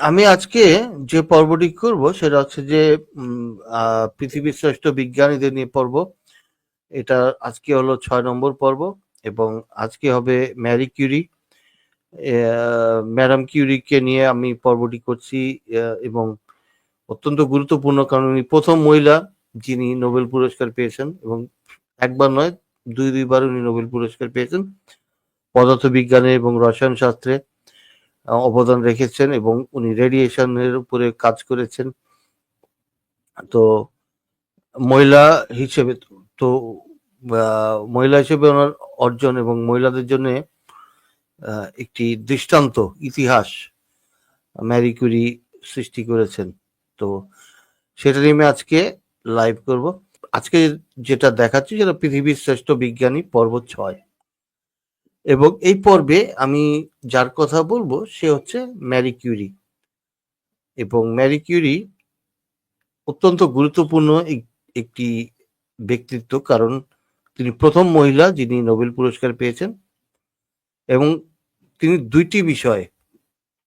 আমি আজকে যে পর্বটি করব, সেটা হচ্ছে যে পৃথিবীর শ্রেষ্ঠ বিজ্ঞানীদের নিয়ে পর্ব এটা আজকে হলো ছয় নম্বর পর্ব এবং আজকে হবে ম্যারি কিউরি ম্যাডাম কিউরিকে নিয়ে আমি পর্বটি করছি এবং অত্যন্ত গুরুত্বপূর্ণ কারণ উনি প্রথম মহিলা যিনি নোবেল পুরস্কার পেয়েছেন এবং একবার নয়, দুই, দুইবার উনি নোবেল পুরস্কার পেয়েছেন। পদার্থবিজ্ঞানে এবং রসায়ন শাস্ত্রে অবদান রেখেছেন এবং উনি রেডিয়েশনের উপরে কাজ করেছেন। তো মহিলা হিসেবে তো মহিলা হিসেবে ওনার অর্জন এবং মহিলাদের জন্য একটি দৃষ্টান্ত, ইতিহাস ম্যারি কুরি সৃষ্টি করেছেন। তো সেটা নিয়ে আমি আজকে লাইভ করব। আজকে যেটা দেখাচ্ছি সেটা পৃথিবীর শ্রেষ্ঠ বিজ্ঞানী পর্ব ছয়। এবং এই পর্বে আমি যার কথা বলব সে হচ্ছে ম্যারি কিউরি এবং ম্যারি কিউরি অত্যন্ত গুরুত্বপূর্ণ এক- একটি ব্যক্তিত্ব, কারণ তিনি প্রথম মহিলা যিনি নোবেল পুরস্কার পেয়েছেন এবং তিনি দুইটি বিষয়ে,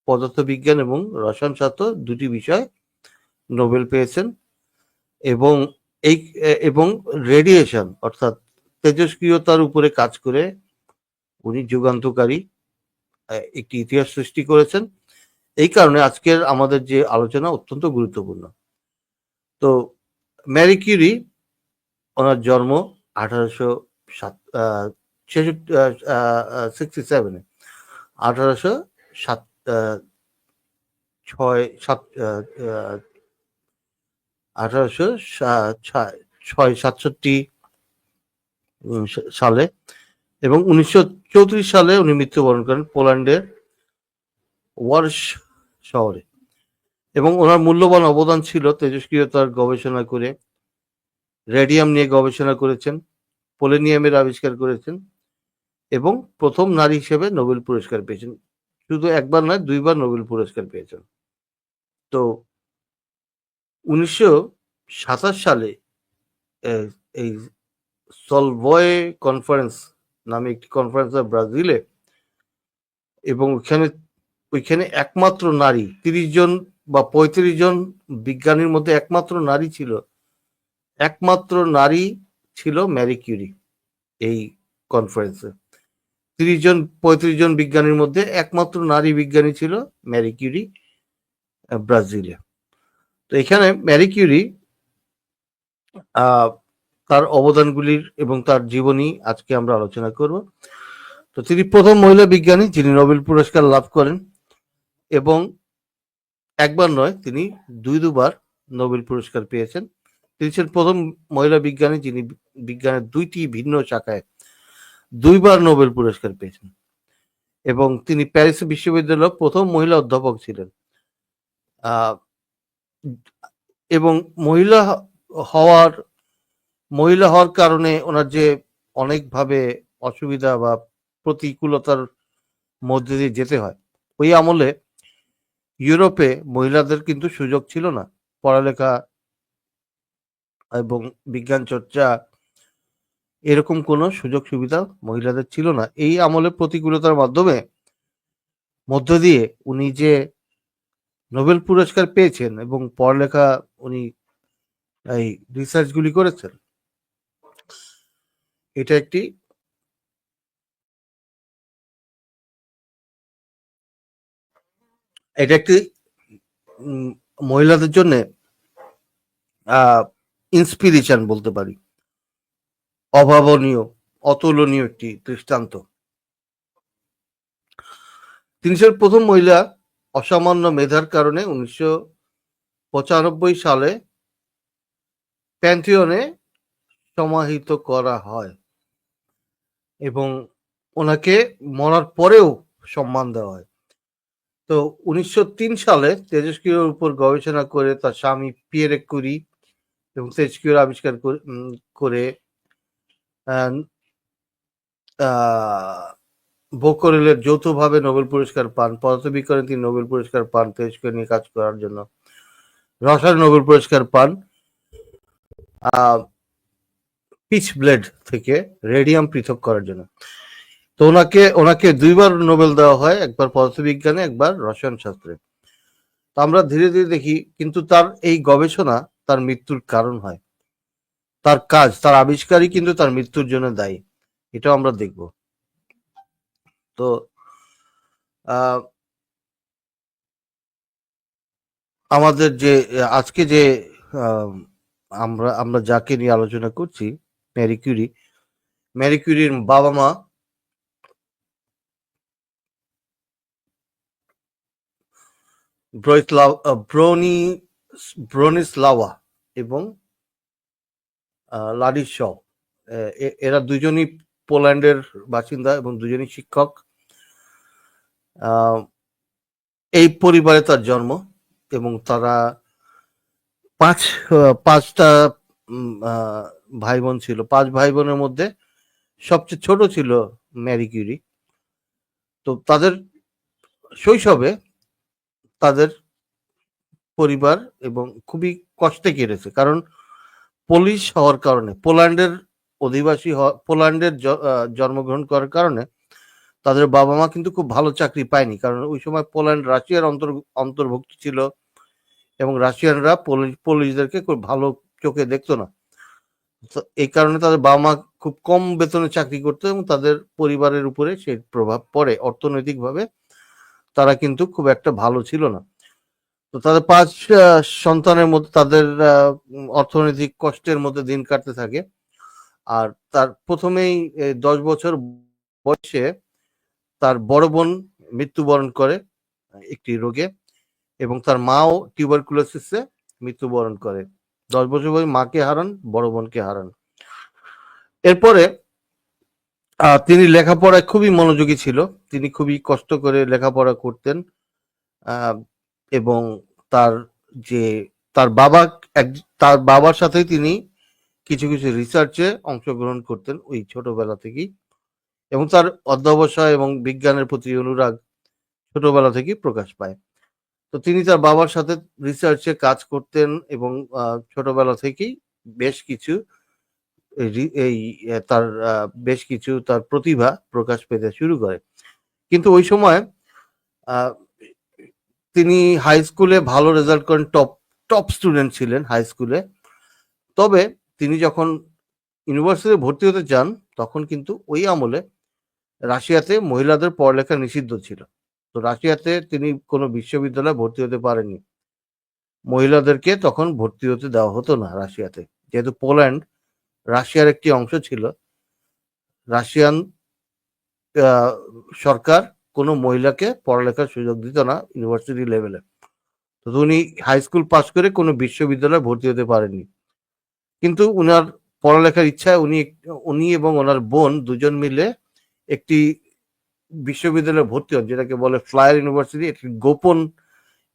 পদার্থবিজ্ঞান এবং রসায়ন শাস্ত্র দুটি বিষয় নোবেল পেয়েছেন এবং এই, এবং রেডিয়েশন অর্থাৎ তেজস্ক্রিয়তার উপরে কাজ করে উনি যুগান্তকারী একটি ইতিহাস সৃষ্টি করেছেন। এই কারণে আজকের আমাদের যে আলোচনা অত্যন্ত গুরুত্বপূর্ণ। তো ম্যারি কিউরি ওনার জন্ম আঠারোশো সাত ছেষট্টি সিক্সটি সেভেনে আঠারোশো সাত ছয়, সাত আঠারোশো ছয় সাতষট্টি সালে। এবং উনিশশো চৌত্রিশ সালে উনি মৃত্যুবরণ করেন পোল্যান্ডের ওয়ার্স শহরে। এবং ওনার মূল্যবান অবদান ছিল তেজস্ক্রিয়তার গবেষণা করে, রেডিয়াম নিয়ে গবেষণা করেছেন, পোলেনিয়ামের আবিষ্কার করেছেন, এবং প্রথম নারী হিসেবে নোবেল পুরস্কার পেয়েছেন। শুধু একবার নয়, দুইবার নোবেল পুরস্কার পেয়েছেন। তো উনিশশো সাতাশ সালে এই সলভয় কনফারেন্স নামে একটি কনফারেন্স হয় ব্রাজিলে। এবং ওইখানে ওইখানে একমাত্র নারী তিরিশ জন বা পঁয়ত্রিশ জন বিজ্ঞানীর মধ্যে একমাত্র নারী ছিল। একমাত্র নারী ছিল ম্যারি কিউরি এই কনফারেন্সে তিরিশ জন পঁয়ত্রিশ জন বিজ্ঞানীর মধ্যে একমাত্র নারী বিজ্ঞানী ছিল ম্যারি কিউরি ব্রাজিলে। তো এখানে ম্যারি কিউরি আহ, তার অবদানগুলির এবং তার জীবনী আজকে আমরা আলোচনা করব। তো তিনি প্রথম মহিলা বিজ্ঞানী, যিনি নোবেল পুরস্কার লাভ করেন এবং একবার নয়, তিনি দুই দুবার নোবেল পুরস্কার পেয়েছেন। তিনি ছিলেন প্রথম মহিলা বিজ্ঞানী, যিনি বিজ্ঞানের দুইটি ভিন্ন শাখায় দুইবার নোবেল পুরস্কার পেয়েছেন। এবং তিনি প্যারিস বিশ্ববিদ্যালয়ের প্রথম মহিলা অধ্যাপক ছিলেন। এবং মহিলা হওয়ার মহিলা হওয়ার কারণে ওনার যে অনেকভাবে অসুবিধা বা প্রতিকূলতার মধ্যে দিয়ে যেতে হয়, ওই আমলে ইউরোপে মহিলাদের কিন্তু সুযোগ ছিল না। পড়ালেখা এবং বিজ্ঞান চর্চা এরকম কোনো সুযোগ সুবিধা মহিলাদের ছিল না। এই আমলে প্রতিকূলতার মাধ্যমে মধ্য দিয়ে উনি যে নোবেল পুরস্কার পেয়েছেন এবং পড়ালেখা উনি এই রিসার্চগুলি করেছেন এটা একটি এটা একটি মহিলাদের জন্য ইন্সপিরেশন বলতে পারি। অভাবনীয়, অতুলনীয় একটি দৃষ্টান্ত। তিনি ছিলেন প্রথম মহিলা অসামান্য মেধার কারণে উনিশশো পঁচানব্বই সালে প্যান্থিয়নে সমাহিত করা হয়। এবং ওনাকে মরার পরেও সম্মান দেওয়া হয়। তো উনিশশো তিন সালে তেজস্ক্রিয়র উপর গবেষণা করে তার স্বামী পিয়েরে কুরি এবং তেজস্ক্রিয়র আবিষ্কার করে- বোকরেলের যৌথভাবে নোবেল পুরস্কার পান পদার্থবিজ্ঞানে তিনি নোবেল পুরস্কার পান তেজস্ক্রিয় নিয়ে কাজ করার জন্য। রসায়ন নোবেল পুরস্কার পান। পিচ ব্লেড থেকে রেডিয়াম পৃথক করার জন্য। তো ওনাকে ওনাকে দুইবার নোবেল দেওয়া হয়, একবার পদার্থবিজ্ঞানে, একবার রসায়ন শাস্ত্রে। তো আমরা ধীরে ধীরে দেখি, কিন্তু তার এই গবেষণা তার মৃত্যুর কারণ হয়। তার কাজ, তার আবিষ্কারই কিন্তু তার মৃত্যুর জন্য দায়ী। এটাও আমরা দেখব। তো আমাদের যে, আজকে যে আমরা আমরা যাকে নিয়ে আলোচনা করছি ম্যারি কিউরি ম্যারি কিউরির বাবা মা ব্রনি ব্রনিসলাওয়া এবং লাডিস শ এরা দুজনই পোল্যান্ডের বাসিন্দা এবং দুজনই শিক্ষক। আহ, এই পরিবারে তার জন্ম এবং তারা পাঁচ পাঁচটা ভাই বোন ছিল। পাঁচ ভাই বোনের মধ্যে সবচেয়ে ছোট ছিল ম্যারি কিউরি তো তাদের শৈশবে তাদের পরিবার এবং খুবই কষ্টে কেটেছে। কারণ পুলিশ হওয়ার কারণে, পোল্যান্ডের অধিবাসী পোল্যান্ডের জন্মগ্রহণ করার কারণে তাদের বাবা মা কিন্তু খুব ভালো চাকরি পায়নি। কারণ ওই সময় পোল্যান্ড রাশিয়ার অন্তর, অন্তর্ভুক্ত ছিল এবং রাশিয়ানরা পুলিশ পুলিশদেরকে খুব ভালো চোখে দেখতো না। এই কারণে তাদের বাবা মা খুব কম বেতনে চাকরি করতো এবং তাদের পরিবারের উপরে সেই প্রভাব পড়ে। অর্থনৈতিকভাবে তারা কিন্তু খুব একটা ভালো ছিল না। তো তাদের পাঁচ সন্তানের মধ্যে তাদের অর্থনৈতিক কষ্টের মধ্যে দিন কাটতে থাকে। আর তার প্রথমেই দশ বছর বয়সে তার বড় বোন মৃত্যুবরণ করে, একটি রোগে এবং তার মাও টিউবারকুলোসিসে মৃত্যুবরণ করে। দশ বছর বয়সে মাকে হারান, বড় বোনকে হারান। এরপরে তিনি লেখাপড়ায় খুবই মনোযোগী ছিল। তিনি খুবই কষ্ট করে লেখাপড়া করতেন এবং তার যে, তার বাবা এক, তার বাবার সাথেই তিনি কিছু কিছু রিসার্চে অংশগ্রহণ করতেন ওই ছোটবেলা থেকেই। এবং তার অধ্যবসায় এবং বিজ্ঞানের প্রতি অনুরাগ ছোটবেলা থেকেই প্রকাশ পায়। তো তিনি তার বাবার সাথে রিসার্চে কাজ করতেন এবং ছোটবেলা থেকেই বেশ কিছু এই তার বেশ কিছু তার প্রতিভা প্রকাশ পেতে শুরু করে। কিন্তু ওই সময় তিনি হাই স্কুলে ভালো রেজাল্ট করেন টপ টপ স্টুডেন্ট ছিলেন হাই স্কুলে তবে তিনি যখন ইউনিভার্সিটিতে ভর্তি হতে চান, তখন কিন্তু ওই আমলে রাশিয়াতে মহিলাদের পড়ালেখা নিষিদ্ধ ছিল। তো রাশিয়াতে তিনি কোনো বিশ্ববিদ্যালয়ে ভর্তি হতে পারেনি মহিলাদেরকে তখন ভর্তি হতে দেওয়া হতো না রাশিয়াতে। যেহেতু পোল্যান্ড রাশিয়ার একটি অংশ ছিল, রাশিয়ান সরকার কোনো মহিলাকে পড়ালেখার সুযোগ দিত না ইউনিভার্সিটি লেভেলে তো উনি হাই স্কুল পাশ করে কোনো বিশ্ববিদ্যালয়ে ভর্তি হতে পারেননি। কিন্তু উনার পড়ালেখার ইচ্ছায় উনি উনি এবং ওনার বোন দুজন মিলে একটি বিশ্ববিদ্যালয়ে ভর্তি হন, যেটাকে বলে ফ্লায়ার ইউনিভার্সিটি একটি গোপন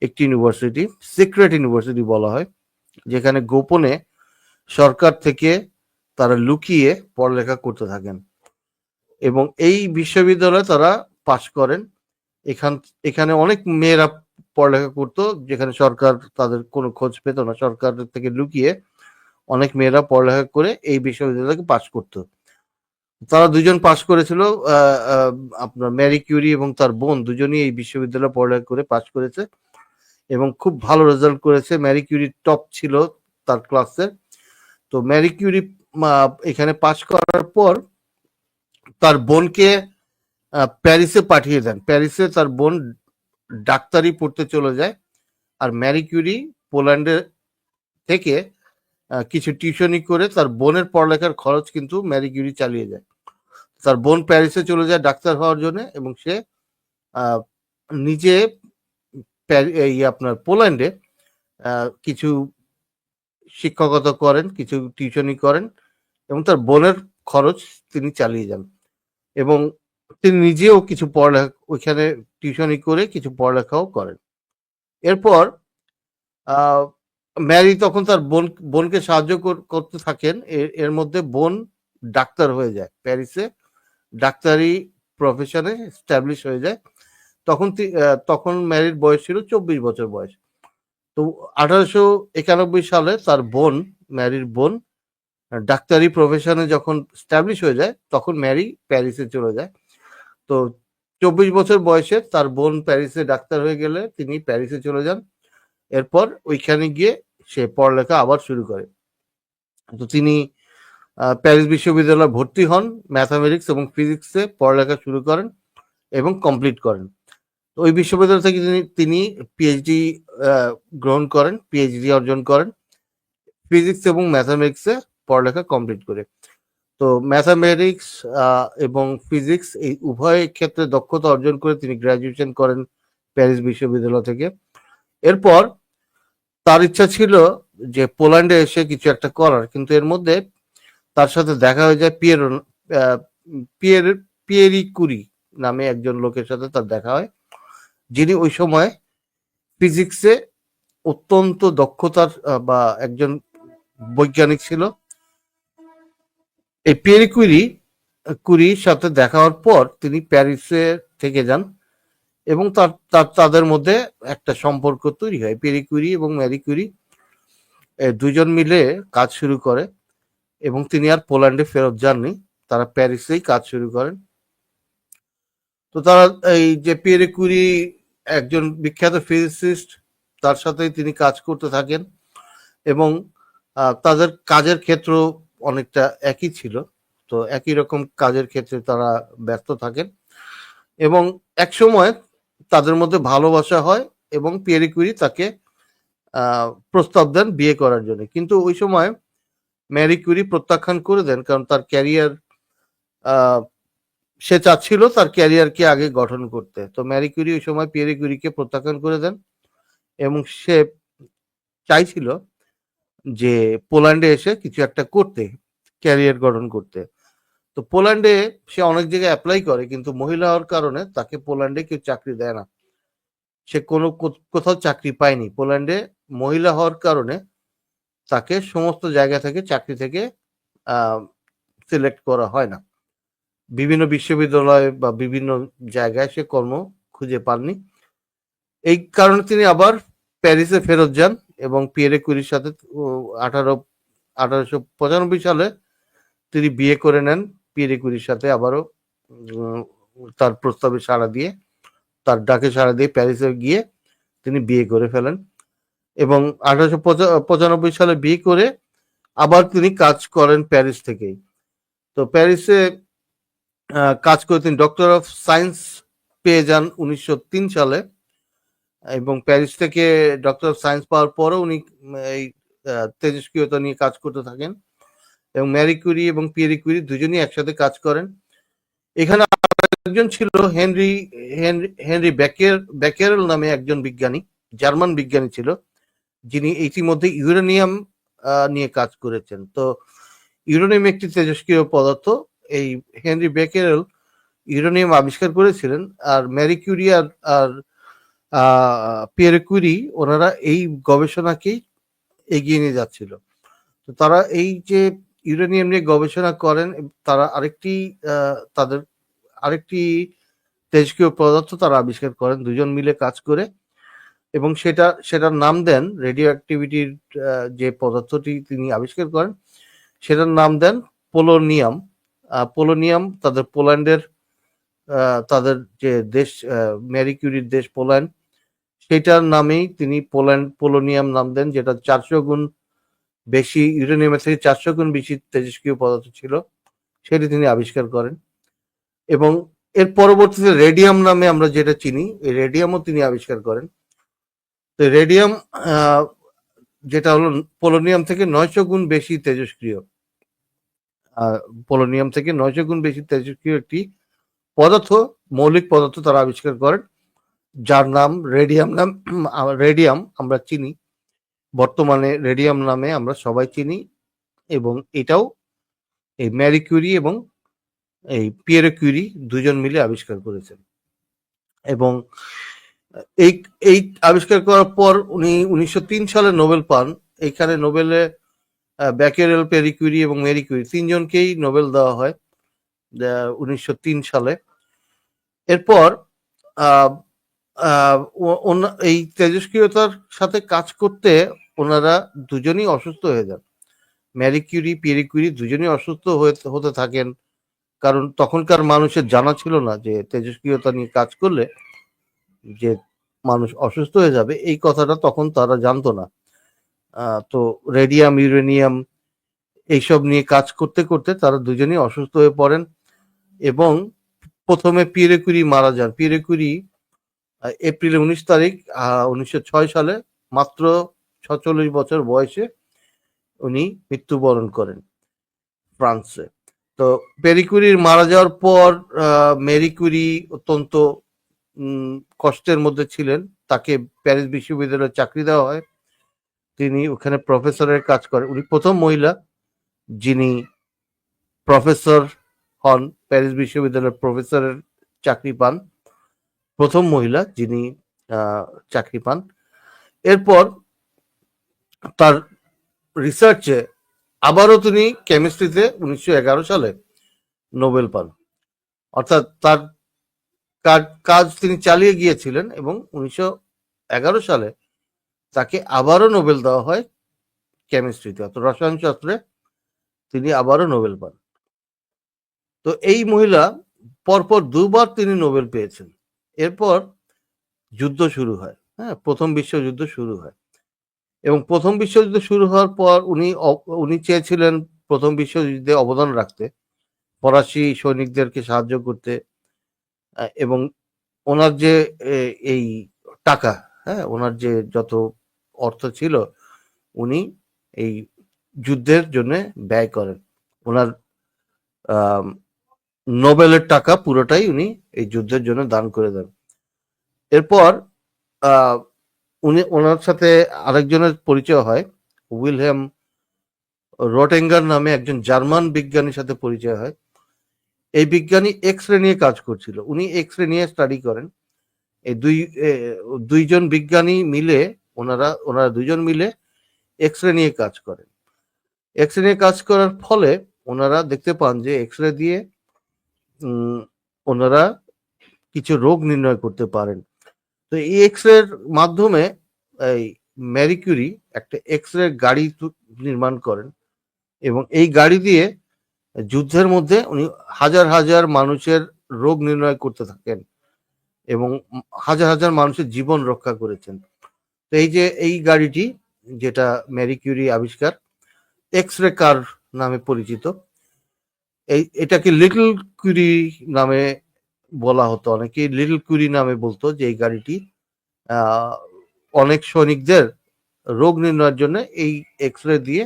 একটি ইউনিভার্সিটি, সিক্রেট ইউনিভার্সিটি বলা হয়, যেখানে গোপনে সরকার থেকে তারা লুকিয়ে পড়ালেখা করতে থাকেন। এবং এই বিশ্ববিদ্যালয়ে তারা পাশ করেন। এখান, এখানে অনেক মেয়েরা পড়ালেখা করতো, যেখানে সরকার তাদের কোনো খোঁজ পেত না। সরকার থেকে লুকিয়ে অনেক মেয়েরা পড়ালেখা করে এই বিশ্ববিদ্যালয়কে পাশ করতো। তারা দুজন পাশ করেছিল আপনার ম্যারি কিউরি এবং তার বোন দুজনই এই বিশ্ববিদ্যালয়ে পড়ালেখা করে পাশ করেছে এবং খুব ভালো রেজাল্ট করেছে। ম্যারি কিউরি টপ ছিল তার ক্লাসের তো ম্যারি কিউরি এখানে পাশ করার পর তার বোনকে প্যারিসে পাঠিয়ে দেন। প্যারিসে তার বোন ডাক্তারি পড়তে চলে যায় আর ম্যারি কিউরি পোল্যান্ডে থেকে কিছু টিউশনি করে তার বোনের পড়ালেখার খরচ কিন্তু ম্যারি কিউরি চালিয়ে যায়। তার বোন প্যারিসে চলে যায় ডাক্তার হওয়ার জন্য এবং সে নিজে এই আপনার পোল্যান্ডে কিছু শিক্ষকতা করেন, কিছু টিউশনি করেন এবং তার বোনের খরচ তিনি চালিয়ে যান এবং তিনি নিজেও কিছু পড়ালেখা, ওইখানে টিউশনি করে কিছু পড়ালেখাও করেন। এরপর ম্যারি তখন তার বোন, বোনকে সাহায্য করতে থাকেন। এর মধ্যে বোন ডাক্তার হয়ে যায় প্যারিসে। ডাক্তারি প্রফেশনে স্ট্যাবলিশ হয়ে যায়। তখন তখন ম্যারির বয়স ছিল চব্বিশ বছর বয়স। তো আঠারোশো একানব্বই সালে তার বোন ম্যারির বোন, ডাক্তারি প্রফেশনে যখন স্ট্যাবলিশ হয়ে যায়, তখন ম্যারি প্যারিসে চলে যায়। তো চব্বিশ বছর বয়সে তার বোন প্যারিসে ডাক্তার হয়ে গেলে তিনি প্যারিসে চলে যান। এরপর ওইখানে গিয়ে সে পড়ালেখা আবার শুরু করে। তো তিনি প্যারিস বিশ্ববিদ্যালয়ে ভর্তি হন ম্যাথামেটিক্স এবং ফিজিক্সে পড়ালেখা শুরু করেন এবং কমপ্লিট করেন। তো ওই বিশ্ববিদ্যালয় থেকে তিনি তিনি পিএইচডি গ্রহণ করেন পিএইচডি অর্জন করেন। ফিজিক্স এবং ম্যাথামেটিক্সে পড়ালেখা কমপ্লিট করে। তো ম্যাথামেটিক্স এবং ফিজিক্স এই উভয় ক্ষেত্রে দক্ষতা অর্জন করে তিনি গ্রাজুয়েশন করেন প্যারিস বিশ্ববিদ্যালয় থেকে। এরপর তার ইচ্ছা ছিল যে পোল্যান্ডে এসে কিছু একটা করার, কিন্তু এর মধ্যে তার সাথে দেখা হয়ে যায় পিয়ের পিয়ের পিয়েরি কুরি নামে একজন লোকের সাথে তার দেখা হয়, যিনি ওই সময় ফিজিক্সে অত্যন্ত দক্ষতার বা একজন বৈজ্ঞানিক ছিল। এই পিয়েরি কুরি, কুরির সাথে দেখা হওয়ার পর তিনি প্যারিসে থেকে যান এবং তার তাদের মধ্যে একটা সম্পর্ক তৈরি হয়। পেরি কুরি এবং ম্যারি কুরি দুজন মিলে কাজ শুরু করে। এবং তিনি আর পোল্যান্ডে ফেরত যাননি। তারা প্যারিসেই কাজ শুরু করেন। তো তারা এই যে পিয়েরে কুরি একজন বিখ্যাত ফিজিসিস্ট, তার সাথেই তিনি কাজ করতে থাকেন এবং তাদের কাজের ক্ষেত্র অনেকটা একই ছিল। তো একই রকম কাজের ক্ষেত্রে তারা ব্যস্ত থাকেন এবং এক সময় তাদের মধ্যে ভালোবাসা হয় এবং পিয়েরি কুরি তাকে প্রস্তাব দেন বিয়ে করার জন্য। কিন্তু ওই সময় ম্যারি কিউরি প্রত্যাখ্যান করে দেন, কারণ তার ক্যারিয়ার সে চাচ্ছিল তার ক্যারিয়ারকে আগে গঠন করতে। তো ম্যারি কুরি ওই সময় পিয়েরি কুরিকে প্রত্যাখ্যান করে দেন এবং সে চাইছিল যে পোল্যান্ডে এসে কিছু একটা করতে ক্যারিয়ার গঠন করতে। তো পোল্যান্ডে সে অনেক জায়গায় অ্যাপ্লাই করে, কিন্তু মহিলা হওয়ার কারণে তাকে পোল্যান্ডে কেউ চাকরি দেয় না। সে কোনো কোথাও চাকরি পায়নি। পোল্যান্ডে মহিলা হওয়ার কারণে তাকে সমস্ত জায়গা থেকে, চাকরি থেকে সিলেক্ট করা হয় না। বিভিন্ন বিশ্ববিদ্যালয় বা বিভিন্ন জায়গায় সে কর্ম খুঁজে পাননি। এই কারণে তিনি আবার প্যারিসে ফেরত যান এবং পিয়েরে কুরির সাথে আঠারো, আঠারোশো পঁচানব্বই সালে তিনি বিয়ে করে নেন। পিয়েরে কুরির সাথে আবারও তার প্রস্তাবে সাড়া দিয়ে, তার ডাকে সাড়া দিয়ে প্যারিসে গিয়ে তিনি বিয়ে করে ফেলেন। এবং আঠারোশো পঁচানব্বই সালে বিয়ে করে আবার তিনি কাজ করেন প্যারিস থেকেই। তো প্যারিসে কাজ করে তিনি ডক্টর অফ সায়েন্স পেয়ে যান উনিশশো তিন সালে এবং প্যারিস থেকে ডক্টর অফ সায়েন্স পাওয়ার পরও উনি এই তেজস্ক্রিয়তা নিয়ে কাজ করতে থাকেন এবং ম্যারি কুরি এবং পিয়েরি কুরি দুজনই একসাথে কাজ করেন। এখানে একজন ছিল হেনরি হেনরি হেনরি ব্যাকের ব্যাকেরল নামে একজন বিজ্ঞানী, জার্মান বিজ্ঞানী ছিল। যিনি ইতিমধ্যে ইউরেনিয়াম নিয়ে কাজ করেছেন। তো ইউরেনিয়াম একটি তেজস্ক্রিয় পদার্থ। এই হেনরি বেকেরল ইউরেনিয়াম আবিষ্কার করেছিলেন আর ম্যারি কিউরি আর আর পিয়ারে কুরি ওনারা এই গবেষণাকেই এগিয়ে নিয়ে যাচ্ছিল। তো তারা এই যে ইউরেনিয়াম নিয়ে গবেষণা করেন, তারা আরেকটি তাদের আরেকটি তেজস্ক্রিয় পদার্থ তারা আবিষ্কার করেন। দুজন মিলে কাজ করে এবং সেটা, সেটার নাম দেন রেডিও অ্যাক্টিভিটির যে পদার্থটি তিনি আবিষ্কার করেন, সেটার নাম দেন পোলোনিয়াম পোলোনিয়াম তাদের পোল্যান্ডের তাদের যে দেশ ম্যারি কিউরির দেশ পোল্যান্ড, সেটার নামেই তিনি পোল্যান্ড পোলোনিয়াম নাম দেন, যেটা চারশো গুণ বেশি ইউরেনিয়ামের থেকে চারশো গুণ বেশি তেজস্ক্রিয় পদার্থ ছিল, সেটি তিনি আবিষ্কার করেন। এবং এর পরবর্তীতে রেডিয়াম নামে আমরা যেটা চিনি, এই রেডিয়ামও তিনি আবিষ্কার করেন। তো রেডিয়াম যেটা হলো পোলোনিয়াম থেকে নয়শো গুণ বেশি তেজস্ক্রিয় পোলোনিয়াম থেকে নয়শো গুণ বেশি তেজস্ক্রিয় একটি পদার্থ, মৌলিক পদার্থ তারা আবিষ্কার করেন, যার নাম রেডিয়াম নাম রেডিয়াম আমরা চিনি। বর্তমানে রেডিয়াম নামে আমরা সবাই চিনি এবং এটাও এই ম্যারি কিউরি এবং এই পিয়েরে কিউরি দুজন মিলে আবিষ্কার করেছেন। এবং এই এই আবিষ্কার করার পর উনি উনিশশো তিন সালে নোবেল পান। এইখানে নোবেলে ব্যাকেরেল পেরি কিউরি এবং মেরি কিউরি তিনজনকেই নোবেল দেওয়া হয় উনিশশো তিন সালে। এরপর এই তেজস্ক্রিয়তার সাথে কাজ করতে ওনারা দুজনই অসুস্থ হয়ে যান। ম্যারি কিউরি পিয়েরি কিউরি দুজনই অসুস্থ হতে থাকেন। কারণ তখনকার মানুষের জানা ছিল না যে তেজস্ক্রিয়তা নিয়ে কাজ করলে যে মানুষ অসুস্থ হয়ে যাবে, এই কথাটা তখন তারা জানতো না। তো রেডিয়াম, ইউরেনিয়াম এইসব নিয়ে কাজ করতে করতে তারা দুজনেই অসুস্থ হয়ে পড়েন এবং প্রথমে পিয়েরে কুরি মারা যান। পিয়েরে কুরি এপ্রিল উনিশ তারিখ উনিশশো ছয় সালে মাত্র ছচল্লিশ বছর বয়সে উনি মৃত্যুবরণ করেন ফ্রান্সে। তো পেরিকুরির মারা যাওয়ার পর মেরিকুরি অত্যন্ত কষ্টের মধ্যে ছিলেন। তাকে প্যারিস বিশ্ববিদ্যালয়ে চাকরি দেওয়া হয়। তিনি ওখানে প্রফেসরের কাজ করেন। উনি প্রথম মহিলা যিনি প্রফেসর হন, প্যারিস বিশ্ববিদ্যালয়ের প্রফেসরের চাকরি পান। প্রথম মহিলা যিনি চাকরি পান। এরপর তার রিসার্চে আবারও তিনি কেমিস্ট্রিতে উনিশশো এগারো সালে নোবেল পান। অর্থাৎ তার কাজ- তিনি চালিয়ে গিয়েছিলেন এবং উনিশশো এগারো সালে তাকে আবারও নোবেল দেওয়া হয় কেমিস্ট্রিতে, অর্থাৎ রসায়ন শাস্ত্রে তিনি আবারও নোবেল পান। তো এই মহিলা পরপর দুবার তিনি নোবেল পেয়েছেন। এরপর যুদ্ধ শুরু হয় হ্যাঁ প্রথম বিশ্বযুদ্ধ শুরু হয়। এবং প্রথম বিশ্বযুদ্ধ শুরু হওয়ার পর উনি উনি চেয়েছিলেন প্রথম বিশ্বযুদ্ধে অবদান রাখতে, ফরাসি সৈনিকদেরকে সাহায্য করতে। এবং ওনার যে এই টাকা হ্যাঁ ওনার যে যত অর্থ ছিল, উনি এই যুদ্ধের জন্য ব্যয় করেন। ওনার নোবেলের টাকা পুরোটাই উনি এই যুদ্ধের জন্য দান করে দেন। এরপর উনি, ওনার সাথে আরেকজনের পরিচয় হয়, উইলহেম রোটেঙ্গার নামে একজন জার্মান বিজ্ঞানীর সাথে পরিচয় হয়। এই বিজ্ঞানী এক্স রে নিয়ে কাজ করছিল। উনি এক্স রে নিয়ে স্টাডি করেন। এই দুই দুইজন বিজ্ঞানী মিলে, ওনারা ওনারা দুইজন মিলে এক্স রে নিয়ে কাজ করেন। এক্স রে নিয়ে কাজ করার ফলে ওনারা দেখতে পান যে এক্স রে দিয়ে ওনারা কিছু রোগ নির্ণয় করতে পারেন। তো এই এক্স রের মাধ্যমে এই ম্যারিকুরি একটা এক্স রে গাড়ি নির্মাণ করেন এবং এই গাড়ি দিয়ে যুদ্ধের মধ্যে উনি হাজার হাজার মানুষের রোগ নির্ণয় করতে থাকেন এবং হাজার হাজার মানুষের জীবন রক্ষা করেছেন। তো এই যে, এই গাড়িটি যেটা ম্যারি কিউরি আবিষ্কার এক্স রে কার নামে পরিচিত, এই, এটাকে লিটল কুরি নামে বলা হতো। অনেকে লিটল কুরি নামে বলতো যে এই গাড়িটি অনেক সৈনিকদের রোগ নির্ণয়ের জন্য এই এক্স রে দিয়ে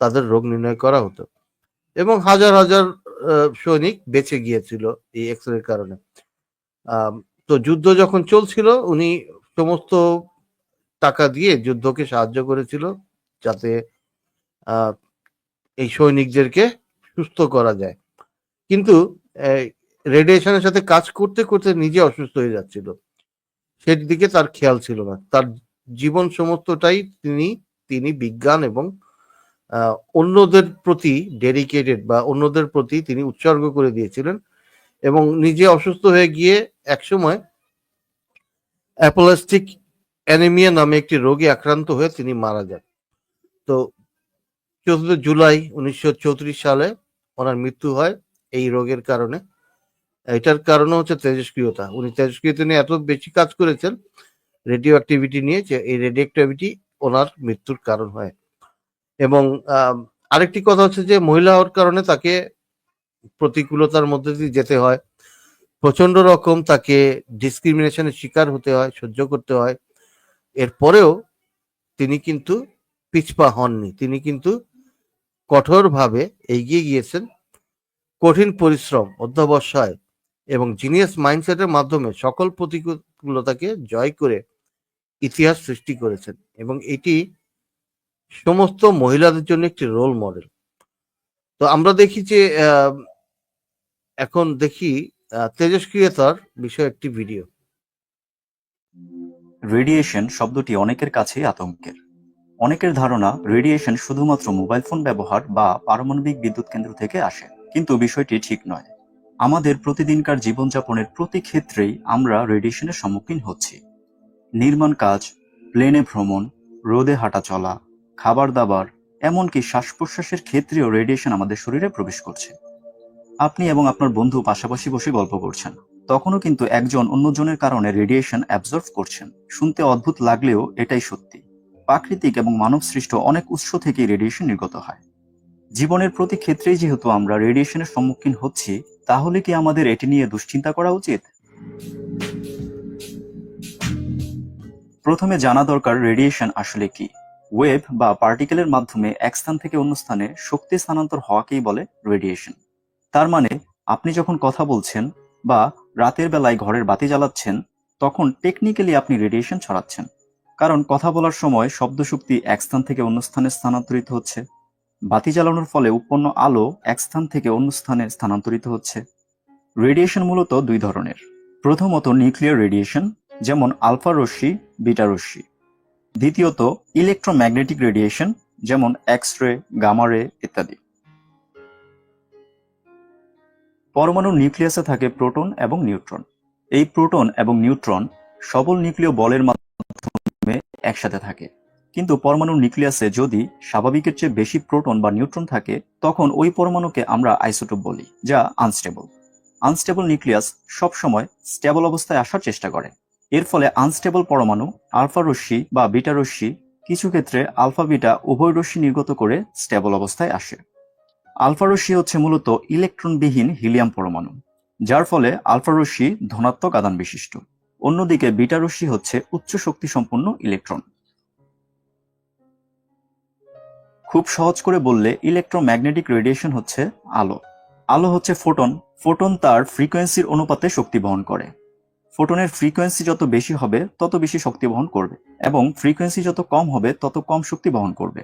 তাদের রোগ নির্ণয় করা হতো। এবং হাজার হাজার সৈনিক বেঁচে গিয়েছিল এই এক্স রের কারণে তো যুদ্ধ যখন চলছিল, উনি সমস্ত টাকা দিয়ে যুদ্ধকে সাহায্য করেছিল যাতে এই সৈনিকদেরকে সুস্থ করা যায়। কিন্তু রেডিয়েশনের সাথে কাজ করতে করতে নিজে অসুস্থ হয়ে যাচ্ছিল। সের দিকে তার খেয়াল ছিল না। তার জীবন সমস্তটাই তিনি তিনি বিজ্ঞান এবং অন্যদের প্রতি ডেডিকেটেড বা অন্যদের প্রতি তিনি উৎসর্গ করে দিয়েছিলেন এবং নিজে অসুস্থ হয়ে গিয়ে একসময় অ্যাপোলাস্টিক অ্যানিমিয়া নামে একটি রোগে আক্রান্ত হয়ে তিনি মারা যান। তো চতুর্থ জুলাই উনিশশো চৌত্রিশ সালে ওনার মৃত্যু হয় এই রোগের কারণে। এটার কারণ হচ্ছে তেজস্ক্রিয়তা। উনি তেজস্ক্রিয়তা নিয়ে এত বেশি কাজ করেছেন রেডিও অ্যাক্টিভিটি নিয়ে যে এই রেডিও অ্যাক্টিভিটি ওনার মৃত্যুর কারণ হয়। এবং আরেকটি কথা হচ্ছে যে মহিলা হওয়ার কারণে তাকে প্রতিকূলতার মধ্যে দিয়ে যেতে হয়। প্রচণ্ড রকম তাকে ডিসক্রিমিনেশনের শিকার হতে হয়, সহ্য করতে হয়। এরপরেও তিনি কিন্তু পিছপা হননি। তিনি কিন্তু কঠোরভাবে এগিয়ে গিয়েছেন। কঠিন পরিশ্রম, অধ্যবসায় এবং জিনিয়াস মাইন্ডসেটের মাধ্যমে সকল প্রতিকূলতাকে জয় করে ইতিহাস সৃষ্টি করেছেন। এবং এটি সমস্ত মহিলাদের জন্য একটি রোল মডেল তো আমরা দেখি যে এখন দেখি তেজস্ক্রিয়তার বিষয়ে একটি ভিডিও রেডিয়েশন শব্দটি অনেকের কাছেই আতঙ্কের। অনেকের ধারণা রেডিয়েশন শুধুমাত্র মোবাইল ফোন ব্যবহার বা পারমাণবিক বিদ্যুৎ কেন্দ্র থেকে আসে। কিন্তু বিষয়টি ঠিক নয়। আমাদের প্রতিদিনকার জীবনযাপনের প্রতি ক্ষেত্রেই আমরা রেডিয়েশনের সম্মুখীন হচ্ছি। নির্মাণ কাজ প্লেনে ভ্রমণ, রোদে হাঁটা চলা খাবার দাবার এমনকি শ্বাস প্রশ্বাসের ক্ষেত্রেও রেডিয়েশন আমাদের শরীরে প্রবেশ করছে। আপনি এবং আপনার বন্ধু পাশাপাশি বসে গল্প করছেন। তখনও কিন্তু একজন অন্যজনের কারণে রেডিয়েশন অ্যাবজর্ভ করছেন। শুনতে অদ্ভুত লাগলেও এটাই সত্যি। প্রাকৃতিক এবং মানব সৃষ্ট অনেক উৎস থেকেই রেডিয়েশন নির্গত হয়। জীবনের প্রতি ক্ষেত্রেই যেহেতু আমরা রেডিয়েশনের সম্মুখীন হচ্ছি, তাহলে কি আমাদের এটি নিয়ে দুশ্চিন্তা করা উচিত? প্রথমে জানা দরকার রেডিয়েশন আসলে কি। ওয়েভ বা পার্টিকেলের মাধ্যমে এক স্থান থেকে অন্য স্থানে শক্তি স্থানান্তর হওয়াকেই বলে রেডিয়েশন। তার মানে আপনি যখন কথা বলছেন বা রাতের বেলায় ঘরের বাতি জ্বালাচ্ছেন, তখন টেকনিক্যালি আপনি রেডিয়েশন ছড়াচ্ছেন। কারণ কথা বলার সময় শব্দ শক্তি এক স্থান থেকে অন্য স্থানে স্থানান্তরিত হচ্ছে। বাতি জ্বালানোর ফলে উৎপন্ন আলো এক স্থান থেকে অন্য স্থানে স্থানান্তরিত হচ্ছে। রেডিয়েশন মূলত দুই ধরনের। প্রথমত নিউক্লিয়ার রেডিয়েশন যেমন আলফা রশ্মি, বিটা রশ্মি। দ্বিতীয়ত ইলেকট্রোম্যাগনেটিক রেডিয়েশন যেমন এক্স রে গামা রে ইত্যাদি। পরমাণুর নিউক্লিয়াসে থাকে প্রোটন এবং নিউট্রন। এই প্রোটন এবং নিউট্রন সবল নিউক্লিয় বলের মাধ্যমে একসাথে থাকে। কিন্তু পরমাণুর নিউক্লিয়াসে যদি স্বাভাবিকের চেয়ে বেশি প্রোটন বা নিউট্রন থাকে, তখন ওই পরমাণুকে আমরা আইসোটোপ বলি, যা আনস্টেবল আনস্টেবল নিউক্লিয়াস সবসময় স্টেবল অবস্থায় আসার চেষ্টা করে। এর ফলে আনস্টেবল পরমাণু আলফা রশ্মি বা বিটা রশ্মি কিছু ক্ষেত্রে আলফা বিটা উভয় রশ্মি নির্গত করে স্টেবল অবস্থায় আসে। আলফা রশ্মি হচ্ছে মূলত ইলেকট্রনবিহীন হিলিয়াম পরমাণু, যার ফলে আলফা রশ্মি ধনাত্মক আদান বিশিষ্ট। অন্যদিকে বিটা রশ্মি হচ্ছে উচ্চ শক্তি সম্পন্ন ইলেকট্রন। খুব সহজ করে বললে ইলেকট্রোম্যাগনেটিক রেডিয়েশন হচ্ছে আলো। আলো হচ্ছে ফোটন ফোটন তার ফ্রিকোয়েন্সির অনুপাতে শক্তি বহন করে। ফোটনের ফ্রিকোয়েন্সি যত বেশি হবে, তত বেশি শক্তি বহন করবে এবং ফ্রিকোয়েন্সি যত কম হবে, তত কম শক্তি বহন করবে।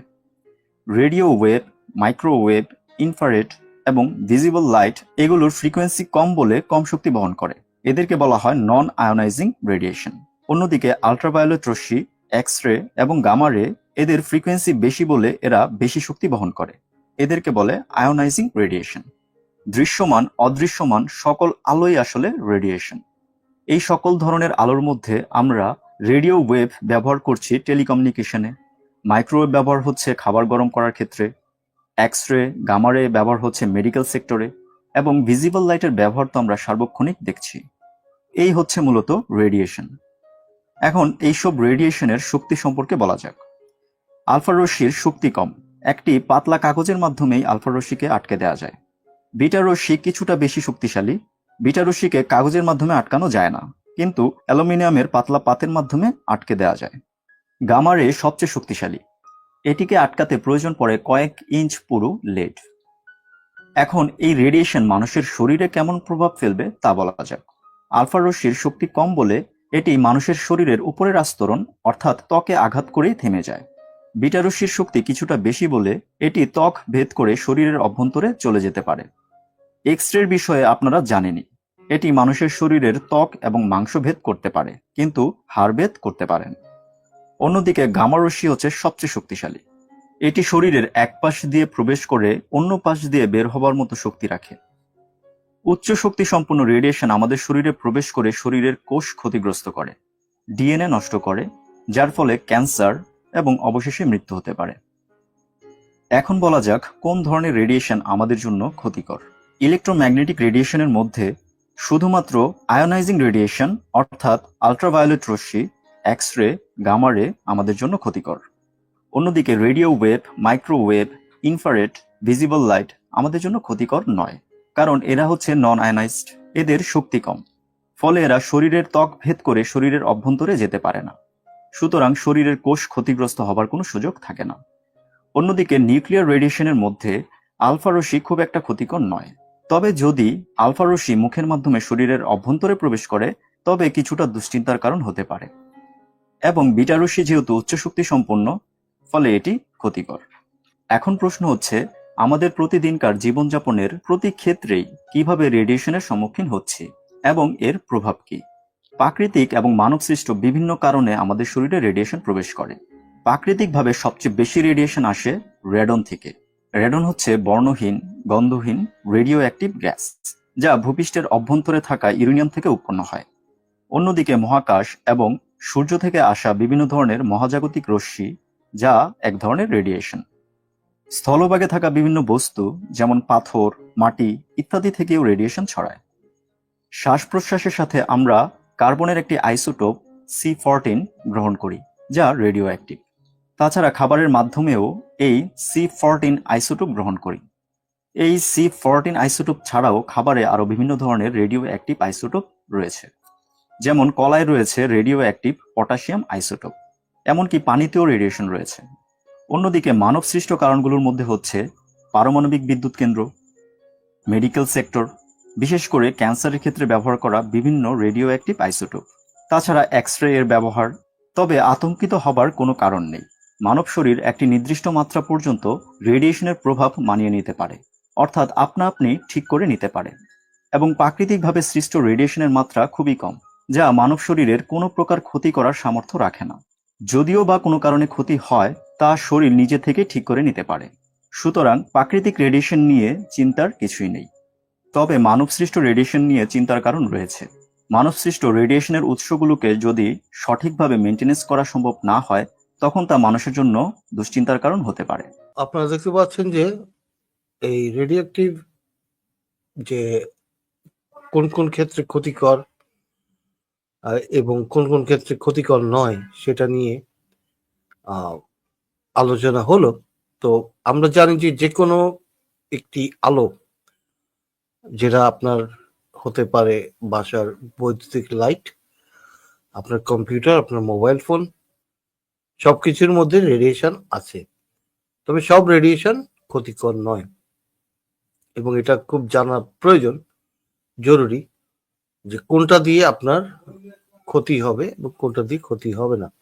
রেডিও ওয়েভ, মাইক্রোওয়েভ ইনফ্রারেড এবং ভিজিবল লাইট এগুলোর ফ্রিকোয়েন্সি কম বলে কম শক্তি বহন করে। এদেরকে বলা হয় নন আয়োনাইজিং রেডিয়েশন অন্যদিকে আলট্রাভায়োলেট রশ্মি এক্স রে এবং গামা রে এদের ফ্রিকোয়েন্সি বেশি বলে এরা বেশি শক্তি বহন করে। এদেরকে বলে আয়োনাইজিং রেডিয়েশন দৃশ্যমান, অদৃশ্যমান সকল আলোই আসলে রেডিয়েশন এই সকল ধরনের আলোর মধ্যে আমরা রেডিও ওয়েভ ব্যবহার করছি টেলিকমিউনিকেশনে। মাইক্রোওয়েভ ব্যবহার হচ্ছে খাবার গরম করার ক্ষেত্রে। এক্স রে গামারে ব্যবহার হচ্ছে মেডিকেল সেক্টরে। এবং ভিজিবল লাইটের ব্যবহার তো আমরা সার্বক্ষণিক দেখছি। এই হচ্ছে মূলত রেডিয়েশন। এখন এইসব রেডিয়েশনের শক্তি সম্পর্কে বলা যাক। আলফা রশ্মির শক্তি কম। একটি পাতলা কাগজের মাধ্যমেই আলফা রশ্মিকে আটকে দেওয়া যায়। বিটা রশ্মি কিছুটা বেশি শক্তিশালী বিটা কাগজের মাধ্যমে আটকানো যায় না, কিন্তু অ্যালুমিনিয়ামের পাতলা পাতের মাধ্যমে আটকে দেওয়া যায়। গামা রে সবচেয়ে শক্তিশালী। এটিকে আটকাতে প্রয়োজন পড়ে কয়েক ইঞ্চ পুরু লেড। এখন এই রেডিয়েশন মানুষের শরীরে কেমন প্রভাব ফেলবে তা বলা যাক। আলফা রশ্মির শক্তি কম বলে এটি মানুষের শরীরের উপরের আস্তরণ, অর্থাৎ ত্বকে আঘাত করেই থেমে যায়। বিটা শক্তি কিছুটা বেশি বলে এটি ত্বক ভেদ করে শরীরের অভ্যন্তরে চলে যেতে পারে। এক্স রের বিষয়ে আপনারা জানেনই। এটি মানুষের শরীরের ত্বক এবং মাংস ভেদ করতে পারে, কিন্তু হাড় ভেদ করতে পারেন অন্যদিকে গামা রশ্মি হচ্ছে সবচেয়ে শক্তিশালী। এটি শরীরের এক পাশ দিয়ে প্রবেশ করে অন্য পাশ দিয়ে বের হবার মতো শক্তি রাখে। উচ্চ শক্তি সম্পন্ন রেডিয়েশন আমাদের শরীরে প্রবেশ করে শরীরের কোষ ক্ষতিগ্রস্ত করে, ডিএনএ নষ্ট করে, যার ফলে ক্যান্সার এবং অবশেষে মৃত্যু হতে পারে। এখন বলা যাক কোন ধরনের রেডিয়েশন আমাদের জন্য ক্ষতিকর। ইলেকট্রোম্যাগনেটিক রেডিয়েশনের মধ্যে শুধুমাত্র আয়োনাইজিং রেডিয়েশন, অর্থাৎ আলট্রাভায়োলেট রশ্মি এক্স রে গামা রে আমাদের জন্য ক্ষতিকর। অন্যদিকে radio wave, microwave, infrared, visible light আমাদের জন্য ক্ষতিকর নয়, কারণ এরা হচ্ছে নন আয়নাইজড এদের শক্তি কম। ফলে এরা শরীরের ত্বক ভেদ করে শরীরের অভ্যন্তরে যেতে পারে না। সুতরাং শরীরের কোষ ক্ষতিগ্রস্ত হবার কোনো সুযোগ থাকে না। অন্যদিকে নিউক্লিয়ার রেডিয়েশনের মধ্যে আলফা রশ্মি খুব একটা ক্ষতিকর নয়। তবে যদি আলফা রশ্মি মুখের মাধ্যমে শরীরের অভ্যন্তরে প্রবেশ করে, তবে কিছুটা দুশ্চিন্তার কারণ হতে পারে। এবং বিটা রশ্মি যেহেতু উচ্চ শক্তি সম্পন্ন, ফলে এটি ক্ষতিকর। এখন প্রশ্ন হচ্ছে, আমাদের প্রতিদিনকার জীবনযাপনের প্রতি ক্ষেত্রেই কীভাবে রেডিয়েশনের সম্মুখীন হচ্ছে এবং এর প্রভাব কি? প্রাকৃতিক এবং মানবসৃষ্ট বিভিন্ন কারণে আমাদের শরীরে রেডিয়েশন প্রবেশ করে। প্রাকৃতিকভাবে সবচেয়ে বেশি রেডিয়েশন আসে রেডন থেকে। রেডন হচ্ছে বর্ণহীন, গন্ধহীন রেডিও অ্যাক্টিভ গ্যাস, যা ভূপৃষ্ঠের অভ্যন্তরে থাকা ইউরেনিয়াম থেকে উৎপন্ন হয়। অন্যদিকে মহাকাশ এবং সূর্য থেকে আসা বিভিন্ন ধরনের মহাজাগতিক রশ্মি, যা এক ধরনের রেডিয়েশন। স্থলভাগে থাকা বিভিন্ন বস্তু, যেমন পাথর, মাটি ইত্যাদি থেকেও রেডিয়েশন ছড়ায়। শ্বাস প্রশ্বাসের সাথে আমরা কার্বনের একটি আইসোটোপ সি ফোরটিন গ্রহণ করি, যা রেডিও অ্যাক্টিভ তাছাড়া খাবারের মাধ্যমেও এই সি ফরটিন আইসোটোপ গ্রহণ করি। এই সি ফরটিন আইসোটোপ ছাড়াও খাবারে আরও বিভিন্ন ধরনের রেডিও অ্যাক্টিভ আইসোটোপ রয়েছে। যেমন কলায় রয়েছে রেডিও অ্যাক্টিভ পটাশিয়াম আইসোটোপ এমনকি পানিতেও রেডিয়েশন রয়েছে। অন্যদিকে মানব সৃষ্ট কারণগুলোর মধ্যে হচ্ছে পারমাণবিক বিদ্যুৎ কেন্দ্র মেডিকেল সেক্টর বিশেষ করে ক্যান্সারের ক্ষেত্রে ব্যবহার করা বিভিন্ন রেডিও অ্যাক্টিভ আইসোটোপ তাছাড়া এক্স রে এর ব্যবহার, তবে আতঙ্কিত হবার কোনো কারণ নেই। মানব শরীর একটি নির্দিষ্ট মাত্রা পর্যন্ত রেডিয়েশনের প্রভাব মানিয়ে নিতে পারে, অর্থাৎ আপনা আপনি ঠিক করে নিতে পারে এবং প্রাকৃতিকভাবে সৃষ্ট রেডিয়েশনের মাত্রা খুবই কম, যা মানব শরীরের কোনো প্রকার ক্ষতি করার সামর্থ্য রাখে না। যদিও বা কোনো কারণে ক্ষতি হয়, তা শরীর নিজে থেকে ঠিক করে নিতে পারে। সুতরাং প্রাকৃতিক রেডিয়েশন নিয়ে চিন্তার কিছুই নেই। তবে মানবসৃষ্ট রেডিয়েশন নিয়ে চিন্তার কারণ রয়েছে। মানবসৃষ্ট রেডিয়েশনের উৎসগুলোকে যদি সঠিকভাবে মেনটেনেন্স করা সম্ভব না হয় তখন তা মানুষের জন্য দুশ্চিন্তার কারণ হতে পারে। আপনারা দেখতে পাচ্ছেন যে এই রেডিয়েক্টিভ যে কোন কোন ক্ষেত্রে ক্ষতিকর এবং কোন কোন ক্ষেত্রে ক্ষতিকর নয়, সেটা নিয়ে আলোচনা হলো। তো আমরা জানি যে যে কোনো একটি আলো যেটা আপনার হতে পারে বাসার বৈদ্যুতিক লাইট, আপনার কম্পিউটার, আপনার মোবাইল ফোন সবকিছুর মধ্যে রেডিয়েশন আছে। তবে সব রেডিয়েশন ক্ষতিকর নয়। এবং এটা খুব জানা প্রয়োজন, জরুরি, যে কোনটা দিয়ে আপনার ক্ষতি হবে এবং কোনটা দিয়ে ক্ষতি হবে না।